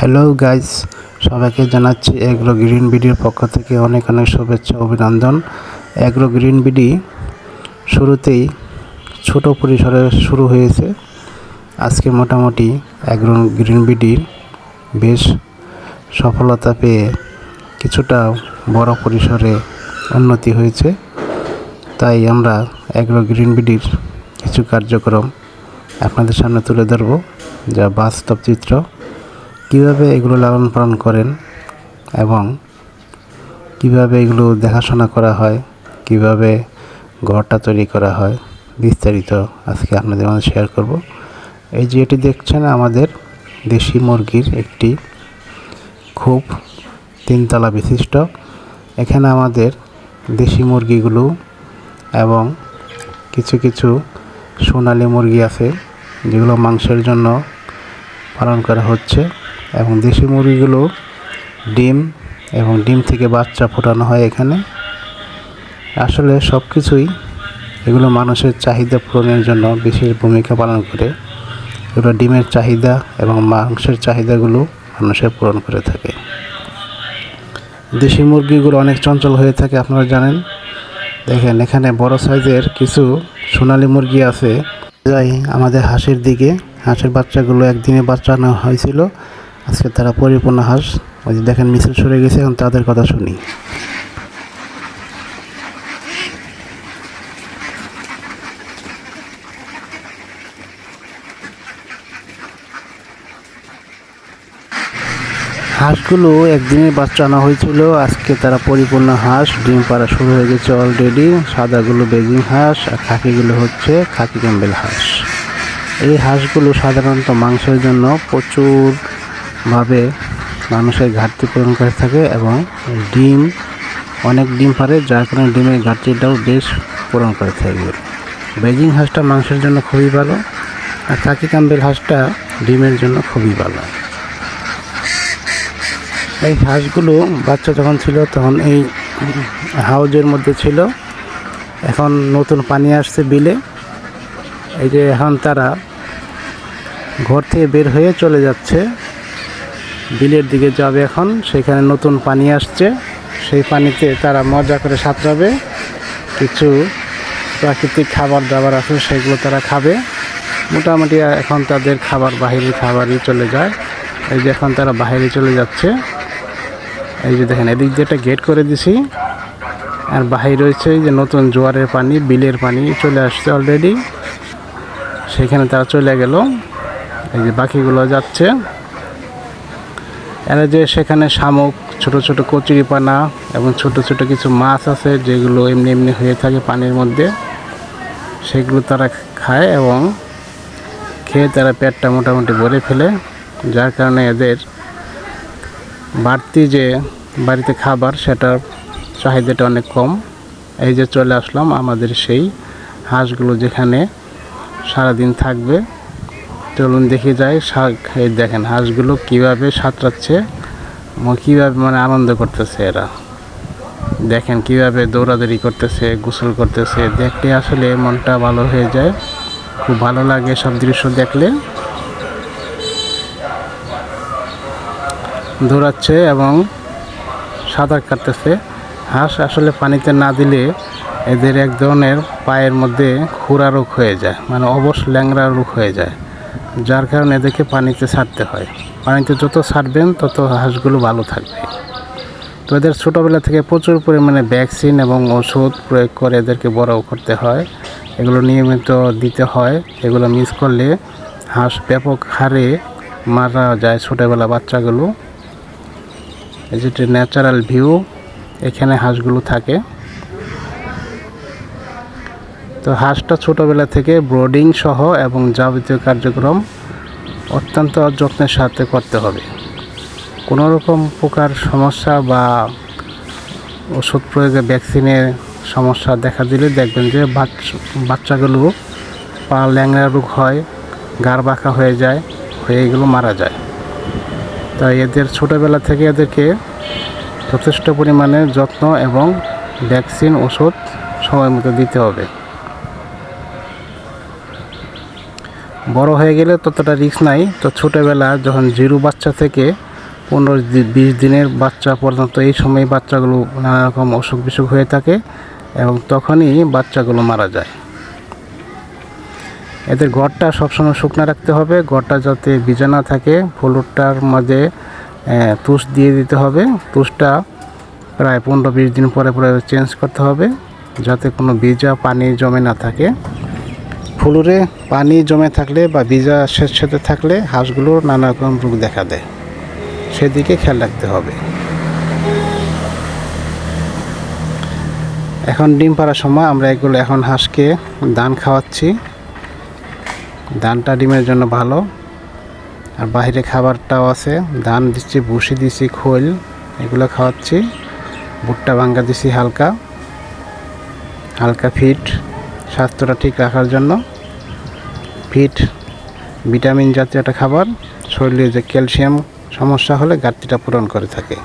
Hello guys সবাইকে জানাচ্ছি agro green বিডির পক্ষ থেকে অনেক অনেক শুভেচ্ছা, অভিনন্দন। এগ্রো গ্রিন বিডি শুরুতেই ছোট পরিসরে শুরু হয়েছে। আজকে মোটামুটি এগ্রো গ্রিন বিডির বেশ সফলতা পেয়ে কিছুটা বড় পরিসরে উন্নতি হয়েছে। তাই আমরা এগ্রো গ্রিন বিডির কিছু কার্যক্রম আপনাদের সামনে তুলে ধরব, যা বাস্তব চিত্র। কীভাবে এগুলো লালন পালন করেন এবং কীভাবে এগুলো দেখাশোনা করা হয়, কীভাবে ঘরটা তৈরি করা হয়, বিস্তারিত আজকে আপনাদের মধ্যে শেয়ার করব। এই যে এটি দেখছেন আমাদের দেশি মুরগির একটি খুব তিনতলা বিশিষ্ট। এখানে আমাদের দেশি মুরগিগুলো এবং কিছু কিছু সোনালি মুরগি আছে, যেগুলো মাংসের জন্য পালন করা হচ্ছে। এবং দেশি মুরগিগুলো ডিম এবং ডিম থেকে বাচ্চা ফোটানো হয় এখানে। আসলে সব কিছুই এগুলো মানুষের চাহিদা পূরণের জন্য বিশেষ ভূমিকা পালন করে। এগুলো ডিমের চাহিদা এবং মাংসের চাহিদাগুলো মানুষের পূরণ করে থাকে। দেশি মুরগিগুলো অনেক চঞ্চল হয়ে থাকে, আপনারা জানেন। দেখেন, এখানে বড় সাইজের কিছু সোনালী মুরগি আছে। যাই, আমাদের হাঁসের দিকে, হাঁসের বাচ্চাগুলো একদিনে বাচ্চানো হয়েছিল। আজকে তারা পরিপূর্ণ হাঁস। ওই যে দেখেন মিছিল সরে গেছে, এখন তাদের কথা শুনি। হাঁসগুলো একদিনের বাচ্চা আনা হয়েছিল, আজকে তারা পরিপূর্ণ হাঁস। ডিম পাড়া শুরু হয়ে গেছে অলরেডি সাদাগুলো বেজিং হাঁস, আর খাকিগুলো হচ্ছে খাকি ক্যাম্বেল হাঁস। এই হাঁসগুলো সাধারণত মাংসের জন্য প্রচুরভাবে মানুষের ঘাটতি পূরণ করে থাকে এবং ডিম, অনেক ডিম পারে, যার কারণে ডিমের ঘাটতিটাও বেশ পূরণ করে থাকে। বেজিং হাঁসটা মাংসের জন্য খুবই ভালো, আর খাকি ক্যাম্বেল হাঁসটা ডিমের জন্য খুবই ভালো। এই হাঁসগুলো বাচ্চা যখন ছিল, তখন এই হাউজের মধ্যে ছিল। এখন নতুন পানি আসছে বিলে। এই যে এখন তারা ঘর থেকে বের হয়ে চলে যাচ্ছে। বিলের দিকে যাবে এখন। সেখানে নতুন পানি আসছে। সেই পানিতে তারা মজা করে সাঁতরাবে। কিছু প্রাকৃতিক খাবার দাবার আছে, সেগুলো তারা খাবে। মোটামুটি এখন তাদের খাবার, বাহিরের খাবারই চলে যায়। এই যে এখন তারা বাইরে চলে যাচ্ছে। এই যে দেখেন, এদিক দিয়ে একটা গেট করে দিছি। আর বাহির রয়েছে যে নতুন জোয়ারের পানি, বিলের পানি চলে আসছে অলরেডি সেখানে তারা চলে গেল। এই যে বাকিগুলো যাচ্ছে। এরা যে সেখানে শামুক, ছোট ছোট কচুরিপানা এবং ছোট ছোট কিছু মাছ আছে যেগুলো এমনি এমনি হয়ে থাকে পানির মধ্যে, সেগুলো তারা খায় এবং খেয়ে তারা পেটটা মোটামুটি ভরে ফেলে। যার কারণে এদের বাড়তি যে বাড়িতে খাবার সেটার চাহিদাটা অনেক কম। এই যে চলে আসলাম আমাদের সেই হাঁসগুলো যেখানে সারাদিন থাকবে। চলুন দেখে যাই, শাক এই দেখেন হাঁসগুলো কীভাবে সাঁতরাচ্ছে কীভাবে মানে আনন্দ করতেছে এরা। দেখেন কীভাবে দৌড়াদৌড়ি করতেছে, গোসল করতেছে, দেখতে আসলে মনটা ভালো হয়ে যায়। খুব ভালো লাগে সব দৃশ্য দেখলে। দৌড়াচ্ছে এবং সাঁতার কাটতেছে। হাঁস আসলে পানিতে না দিলে এদের এক ধরনের পায়ের মধ্যে খুরা রোগ হয়ে যায় মানে অবশ ল্যাংড়া রোগ হয়ে যায়। যার কারণে এদেরকে পানিতে ছাড়তে হয়। পানিতে যত ছাড়বেন, তত হাঁসগুলো ভালো থাকবে। তো এদের ছোটোবেলা থেকে প্রচুর পরিমাণে ভ্যাকসিন এবং ওষুধ প্রয়োগ করে এদেরকে বড় করতে হয়। এগুলো নিয়মিত দিতে হয়। এগুলো মিস করলে হাঁস ব্যাপক হারে মারা যায় ছোটোবেলা বাচ্চাগুলো। যেটি ন্যাচারাল ভিউ এখানে হাঁসগুলো থাকে। তো হাঁসটা ছোটোবেলা থেকে ব্রোডিং সহ এবং যাবতীয় কার্যক্রম অত্যন্ত যত্নের সাথে করতে হবে। কোনো রকম প্রকার সমস্যা বা ওষুধ প্রয়োগে ভ্যাকসিনের সমস্যা দেখা দিলে দেখবেন যে বাচ্চ- বাচ্চাগুলো পা ল্যাংড়া রোগ হয় গাড় বাঁকা হয়ে যায়, হয়ে এগুলো মারা যায়। তাই এদের ছোটোবেলা থেকে এদেরকে যথেষ্ট পরিমাণে যত্ন এবং ভ্যাকসিন, ওষুধ সময় মতো দিতে হবে। বড় হয়ে গেলে ততটা রিস্ক নাই। তো ছোটোবেলা যখন জিরো বাচ্চা থেকে পনেরো বিশ দিনের বাচ্চা পর্যন্ত এই সময় বাচ্চাগুলো নানা রকম অসুখ বিসুখ হয়ে থাকে এবং তখনই বাচ্চাগুলো মারা যায়। এদের ঘরটা সবসময় শুকনো রাখতে হবে। ঘরটা যাতে ভিজা না থাকে ফলুরটার মাঝে তুষ দিয়ে দিতে হবে। তুষটা প্রায় পনেরো বিশ দিন পরে পরে চেঞ্জ করতে হবে, যাতে কোনো ভিজা পানি জমে না থাকে। ফুলুরে পানি জমে থাকলে বা ভিজা শেষ সাথে থাকলে হাঁসগুলোর নানা রকম রোগ দেখা দেয়। সেদিকে খেয়াল রাখতে হবে। এখন ডিম পাড়ার সময় আমরা এগুলো এখন হাঁসকে ধান খাওয়াচ্ছি। ধানটা ডিমের জন্য ভালো। আর বাইরে খাবারটাও আছে। ধান দিচ্ছি, ভুসি দিচ্ছি, খোল, এগুলো খাওয়াচ্ছি। ভুট্টা ভাঙ্গা দিচ্ছি হালকা। হালকা ফিট। স্বাস্থ্যটা ঠিক রাখার জন্য। ফিট, ভিটামিন জাতীয় একটা খাবার। শরীরে যে ক্যালসিয়াম সমস্যা হলে ঘাটতিটা পূরণ করে থাকে।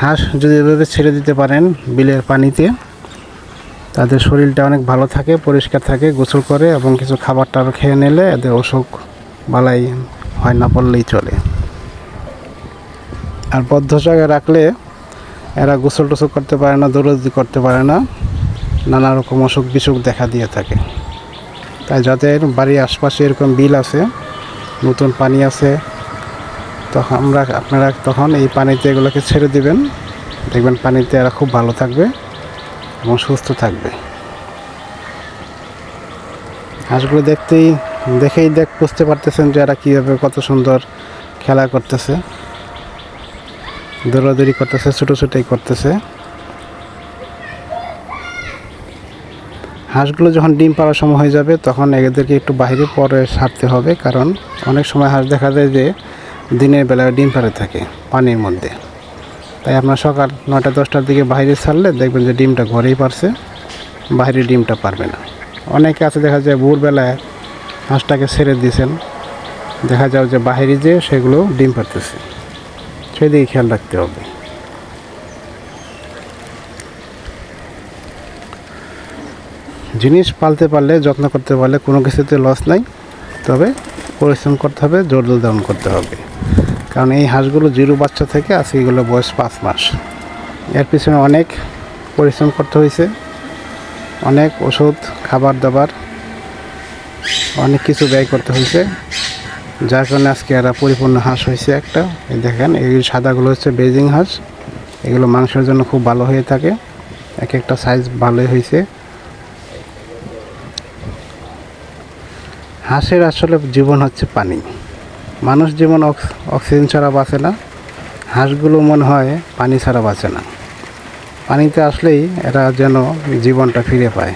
হাঁস যদি এভাবে ছেড়ে দিতে পারেন বিলের পানিতে, তাদের শরীরটা অনেক ভালো থাকে, পরিষ্কার থাকে, গোসল করে এবং কিছু খাবার টাবার খেয়ে নিলে এদের অসুখ বালাই হয় না পড়লেই চলে। আর বদ্ধ জায়গায় রাখলে এরা গোসল টোসল করতে পারে না, দৌড়াদৌড়ি করতে পারে না, নানা রকম অসুখ বিসুখ দেখা দিয়ে থাকে। তাই যাদের বাড়ির আশপাশে এরকম বিল আছে, নতুন পানি আছে তখন আমরা আপনারা তখন এই পানিতে এগুলোকে ছেড়ে দিবেন। দেখবেন পানিতে এরা খুব ভালো থাকবে এবং সুস্থ থাকবে। হাঁসগুলো দেখতেই, দেখেই দেখ, বুঝতে পারতেছেন যে এরা কীভাবে কত সুন্দর খেলা করতেছে। দৌড়াদৌড়ি করতেছে, ছোটো ছোটোই করতেছে। হাঁসগুলো যখন ডিম পাড়ার সময় হয়ে যাবে, তখন এদেরকে একটু বাইরে পরে সারতে হবে, কারণ অনেক সময় হাঁস দেখা যায় যে দিনের বেলায় ডিম পাড়ে থাকে পানির মধ্যে। তাই আপনার সকাল নটা দশটার দিকে বাইরে ছাড়লে দেখবেন যে ডিমটা ঘরেই পারছে বাইরে ডিমটা পারবে না। অনেকে আছে, দেখা যায় ভোরবেলায় হাঁসটাকে ছেড়ে দিয়েছেন, দেখা যাও যে বাইরে যে সেগুলো ডিম পারতেছে সেদিকে খেয়াল রাখতে হবে। জিনিস পালতে পারলে, যত্ন করতে পারলে কোনো কিছুতে লস নাই, তবে পরিশ্রম করতে হবে, জোর ধারণ করতে হবে। কারণ এই হাঁসগুলো জিরো বাচ্চা থেকে, আজকে এগুলো বয়স পাঁচ মাস। এর পিছনে অনেক পরিশ্রম করতে হয়েছে, অনেক ওষুধ, খাবার দাবার, অনেক কিছু ব্যয় করতে হয়েছে। যার কারণে আজকে এরা পরিপূর্ণ হাঁস হয়েছে একটা। দেখেন, এই সাদাগুলো হচ্ছে বেজিং হাঁস। এগুলো মাংসের জন্য খুব ভালো হয়ে থাকে। এক একটা সাইজ ভালোই হয়েছে। হাঁসের আসলে জীবন হচ্ছে পানি। মানুষ যেমন অক্স- অক্সিজেন ছাড়া বাঁচে না, হাঁসগুলো মনে হয় পানি ছাড়া বাঁচে না। পানিতে আসলেই এরা যেন জীবনটা ফিরে পায়।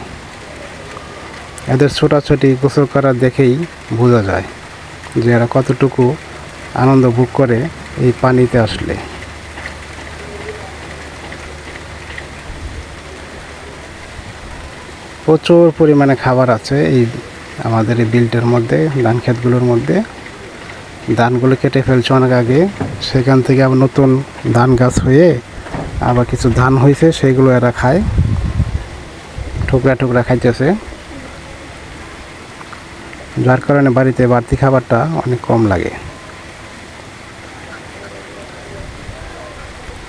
এদের ছোটাছুটি গোসল করা দেখেই বোঝা যায়। যে এরা কতটুকু আনন্দ ভোগ করে এই পানিতে আসলে। প্রচুর পরিমাণে খাবার আছে এই আমাদের এই বিলটার মধ্যে, ধান ক্ষেতগুলোর মধ্যে। ধানগুলো কেটে ফেলছে অনেক আগে। সেখান থেকে আবার নতুন ধান গাছ হয়ে আবার কিছু ধান হয়েছে, সেগুলো এরা খায়। টুকরা টুকরা খাইতেছে। যার কারণে বাড়িতে বাড়তি খাবারটা অনেক কম লাগে।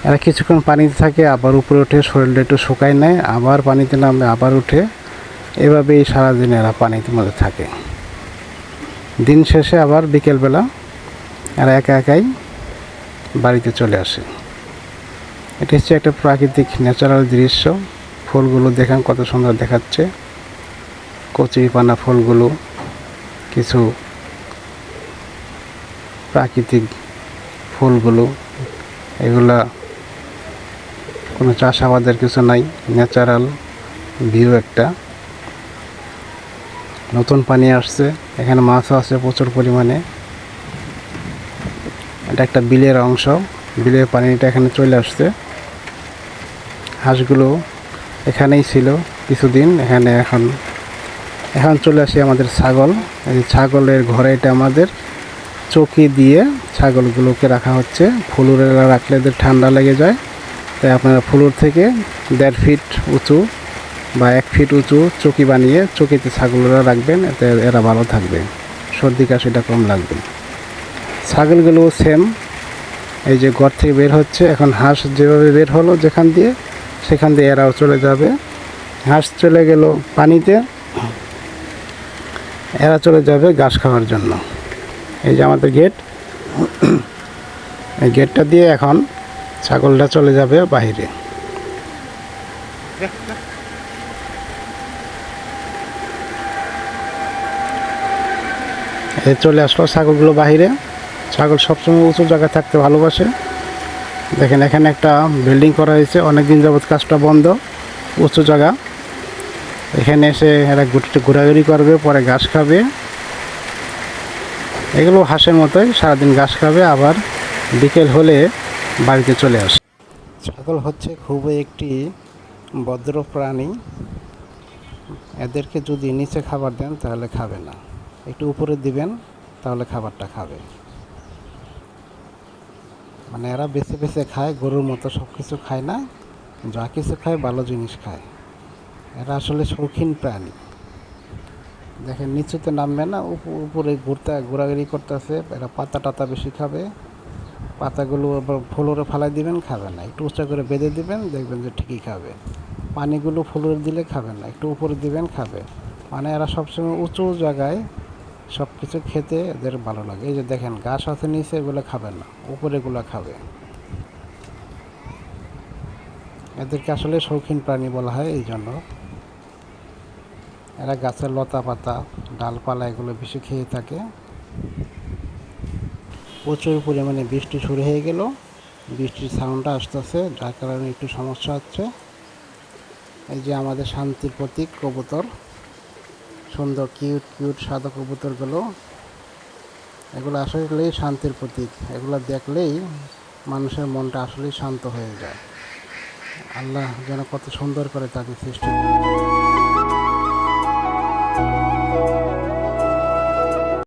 এরা কিছুক্ষণ পানিতে থাকে, আবার উপরে উঠে শরীরটা একটু শুকায় নেয়, আবার পানিতে নামলে আবার উঠে। এভাবেই সারাদিন এরা পানিতে মধ্যে থাকে। দিন শেষে আবার বিকেলবেলা এরা একা একাই বাড়িতে চলে আসে। এটা হচ্ছে একটা প্রাকৃতিক ন্যাচারাল দৃশ্য। ফুলগুলো দেখেন কত সুন্দর দেখাচ্ছে। কচি পানা ফুলগুলো। কিছু প্রাকৃতিক ফুলগুলো, এগুলা কোনো চাষাবাদের কিছু নাই ন্যাচারাল ভিউ একটা। নতুন পানি আসছে, এখানে মাছও আছে প্রচুর পরিমাণে। এটা একটা বিলের অংশ, বিলের পানিটা এখানে চলে আসছে। হাঁসগুলো এখানেই ছিল কিছুদিন, এখানে এখন এখন চলে আসি আমাদের ছাগল। এই ছাগলের ঘরে এটা আমাদের চকি দিয়ে ছাগলগুলোকে রাখা হচ্ছে। ফুলুরে রাখলে এদের ঠান্ডা লেগে যায়। তাই আপনারা ফুলুর থেকে দেড় ফিট উঁচু বা এক ফিট উঁচু চকি বানিয়ে চকিতে ছাগলরা রাখবেন। এতে এরা ভালো থাকবে। সর্দি কাশিটা কম লাগবে। ছাগলগুলোও সেম এই যে ঘর থেকে বের হচ্ছে। এখন হাঁস যেভাবে বের হলো যেখান দিয়ে, সেখান দিয়ে এরাও চলে যাবে। হাঁস চলে গেল পানিতে। এরা চলে যাবে ঘাস খাওয়ার জন্য। এই যে আমাদের গেট এই গেটটা দিয়ে এখন ছাগলটা চলে যাবে এই চলে আসলো ছাগলগুলো বাইরে ছাগল সবসময় উঁচু জায়গায় থাকতে ভালোবাসে। দেখেন এখানে একটা বিল্ডিং করা হয়েছে। অনেক দিন যাবৎ কাজটা বন্ধ। উঁচু জায়গা। এখানে এসে এরা ঘোরাঘুরি করবে, পরে ঘাস খাবে। এগুলো হাঁসের মতোই, সারাদিন ঘাস খাবে, আবার বিকেল হলে বাড়িতে চলে আসে। ছাগল হচ্ছে খুবই একটি ভদ্র প্রাণী। এদেরকে যদি নিচে খাবার দেন, তাহলে খাবে না। একটু উপরে দিবেন, তাহলে খাবারটা খাবে। মানে এরা বেছে বেছে খায়, গরুর মতো সব কিছু খায় না, যা কিছু খায়, ভালো জিনিস খায়। এরা আসলে শৌখিন প্রাণী। দেখেন, নিচুতে নামবে না, উপ- উপরে ঘুরতে, ঘোরাঘুরি করতেছে, এরা পাতা টাতা বেশি খাবে। পাতাগুলো ফ্লোরে ফালাই দিবেন, খাবে না। একটু উঁচা করে বেঁধে দিবেন, দেখবেন যে ঠিকই খাবে। পানিগুলো ফ্লোরে দিলে খাবে না, একটু উপরে দিবেন, খাবে। মানে এরা সবসময় উঁচু জায়গায় সব কিছু খেতে এদের ভালো লাগে। এই যে দেখেন গাছ আছে নিচে, এগুলো খাবে না উপরে এগুলো খাবে। এদেরকে আসলে শৌখিন প্রাণী বলা হয় এই জন্য এরা গাছের লতা পাতা, ডালপালা এগুলো বেশি খেয়ে থাকে। প্রচুর পরিমাণে বৃষ্টি শুরু হয়ে গেল। বৃষ্টির সাউন্ডটা আসতেছে, যার কারণে একটু সমস্যা হচ্ছে। এই যে আমাদের শান্তির প্রতীক কবুতর, সুন্দর কিউট কিউট সাদা কবুতরগুলো। এগুলো আসলেই শান্তির প্রতীক। এগুলো দেখলেই মানুষের মনটা আসলেই শান্ত হয়ে যায়। আল্লাহ যেন কত সুন্দর করে তাকে সৃষ্টি।